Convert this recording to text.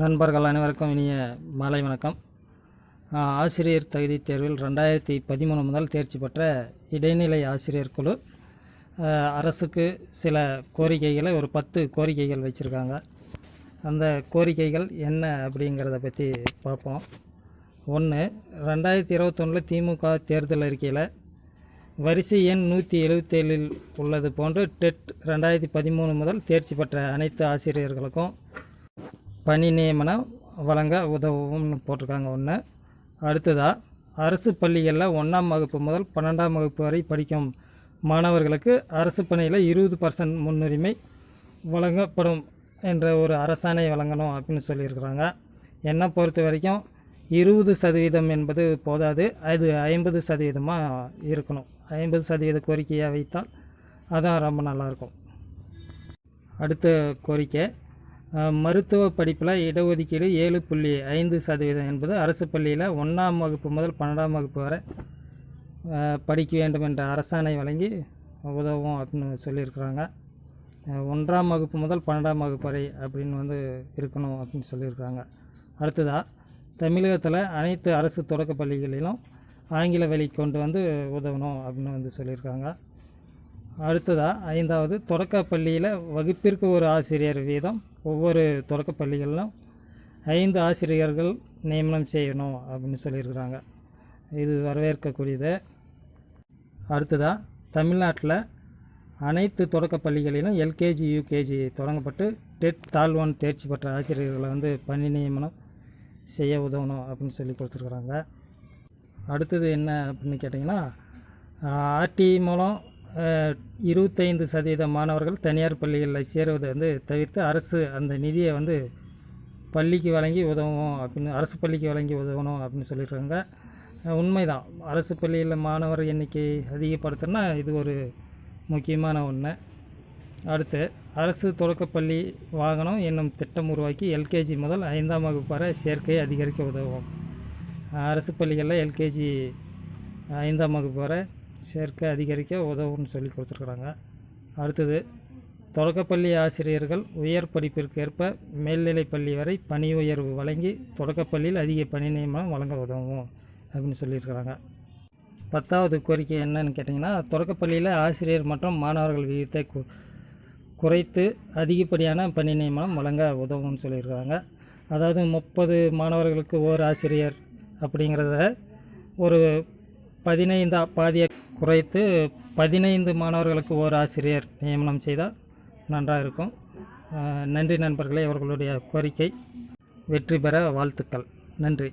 நண்பர்கள் அனைவருக்கும் இனிய மாலை வணக்கம். ஆசிரியர் தகுதி தேர்வில் ரெண்டாயிரத்தி பதிமூணு முதல் தேர்ச்சி பெற்ற இடைநிலை ஆசிரியர் குழு அரசுக்கு சில கோரிக்கைகளை ஒரு பத்து கோரிக்கைகள் வச்சுருக்காங்க. அந்த கோரிக்கைகள் என்ன அப்படிங்கிறத பற்றி பார்ப்போம். ஒன்று ரெண்டாயிரத்தி இருபத்தொன்னில் திமுக தேர்தல் அறிக்கையில் வரிசை எண் நூற்றி எழுபத்தேழில் உள்ளது போன்று டெட் ரெண்டாயிரத்தி பதிமூணு முதல் தேர்ச்சி பெற்ற அனைத்து ஆசிரியர்களுக்கும் பணி நியமனம் வழங்க உதவும்னு போட்டிருக்காங்க ஒன்று அடுத்ததாக அரசு பள்ளிகளில் ஒன்றாம் வகுப்பு முதல் பன்னெண்டாம் வகுப்பு வரை படிக்கும் மாணவர்களுக்கு அரசு பணியில் இருபது பர்சன்ட் முன்னுரிமை வழங்கப்படும் என்ற ஒரு அரசாணை வழங்கணும் அப்படின்னு சொல்லியிருக்கிறாங்க. என்னை பொறுத்த வரைக்கும் இருபது சதவீதம் என்பது போதாது. அது ஐம்பது சதவீதமாக இருக்கணும். ஐம்பது சதவீத கோரிக்கையாக வைத்தால் அதான் ரொம்ப நல்லாயிருக்கும் அடுத்த கோரிக்கை மருத்துவ படிப்பில் இடஒதுக்கீடு ஏழு புள்ளி ஐந்து சதவீதம் என்பது அரசு பள்ளியில் ஒன்றாம் வகுப்பு முதல் பன்னெண்டாம் வகுப்பு வரை படிக்க வேண்டும் என்ற அரசாணை வழங்கி உதவும் அப்படின்னு சொல்லியிருக்கிறாங்க. ஒன்றாம் வகுப்பு முதல் பன்னெண்டாம் வகுப்பு வரை அப்படின்னு வந்து இருக்கணும் அப்படின்னு சொல்லியிருக்கிறாங்க. அடுத்ததாக தமிழகத்தில் அனைத்து அரசு தொடக்கப் பள்ளிகளிலும் ஆங்கில வழி கொண்டு வந்து உதவணும் அப்படின்னு வந்து சொல்லியிருக்காங்க. அடுத்ததாக ஐந்தாவது தொடக்கப்பள்ளியில் வகுப்பிற்கு ஒரு ஆசிரியர் வீதம் ஒவ்வொரு தொடக்கப்பள்ளிகளிலும் ஐந்து ஆசிரியர்கள் நியமனம் செய்யணும் அப்படின்னு சொல்லியிருக்கிறாங்க. இது வரவேற்கக்கூடியது. அடுத்ததாக தமிழ்நாட்டில் அனைத்து தொடக்கப் பள்ளிகளிலும் எல்கேஜி யூகேஜி தொடங்கப்பட்டு டெட் தாழ்வன் தேர்ச்சி பெற்ற ஆசிரியர்களை வந்து பணி நியமனம் செய்ய உதவணும் அப்படின்னு சொல்லி கொடுத்துருக்குறாங்க. அடுத்தது என்ன அப்படின்னு கேட்டிங்கன்னா ஆர்டி மூலம் இருபத்தைந்து சதவீத மாணவர்கள் தனியார் பள்ளிகளில் சேருவதை வந்து தவிர்த்து அரசு அந்த நிதியை வந்து பள்ளிக்கு வழங்கி உதவும் அப்படின்னு அரசு பள்ளிக்கு வழங்கி உதவணும் அப்படின்னு சொல்லியிருக்காங்க. உண்மைதான். அரசு பள்ளியில் மாணவர் எண்ணிக்கை அதிகப்படுத்தினா இது ஒரு முக்கியமான ஒன்று அடுத்து அரசு தொடக்கப்பள்ளி வாகனம் என்னும் திட்டம் உருவாக்கி எல்கேஜி முதல் ஐந்தாம் வகுப்பு வரை சேர்க்கையை அதிகரிக்க உதவும். அரசு பள்ளிகளில் எல்கேஜி ஐந்தாம் வகுப்பு வரை சேர்க்கை அதிகரிக்க உதவும்னு சொல்லி கொடுத்துருக்குறாங்க. அடுத்தது தொடக்கப்பள்ளி ஆசிரியர்கள் உயர் படிப்பிற்கேற்ப மேல்நிலைப் பள்ளி வரை பணி உயர்வு வழங்கி தொடக்கப்பள்ளியில் அதிக பணி நியமனம் வழங்க உதவும் அப்படின்னு சொல்லியிருக்கிறாங்க. பத்தாவது கோரிக்கை என்னன்னு கேட்டிங்கன்னா தொடக்கப்பள்ளியில் ஆசிரியர் மற்றும் மாணவர்கள் விகிதத்தை கு குறைத்து அதிகப்படியான பணி நியமனம் வழங்க உதவும்னு சொல்லியிருக்கிறாங்க. அதாவது முப்பது மாணவர்களுக்கு ஓர் ஆசிரியர் அப்படிங்கிறத ஒரு பதினைந்து பாதியை குறைத்து பதினைந்து மாணவர்களுக்கு ஓர் ஆசிரியர் நியமனம் செய்தால் நன்றாக இருக்கும். நன்றி நண்பர்களே அவர்களுடைய கோரிக்கை வெற்றி பெற வாழ்த்துக்கள். நன்றி.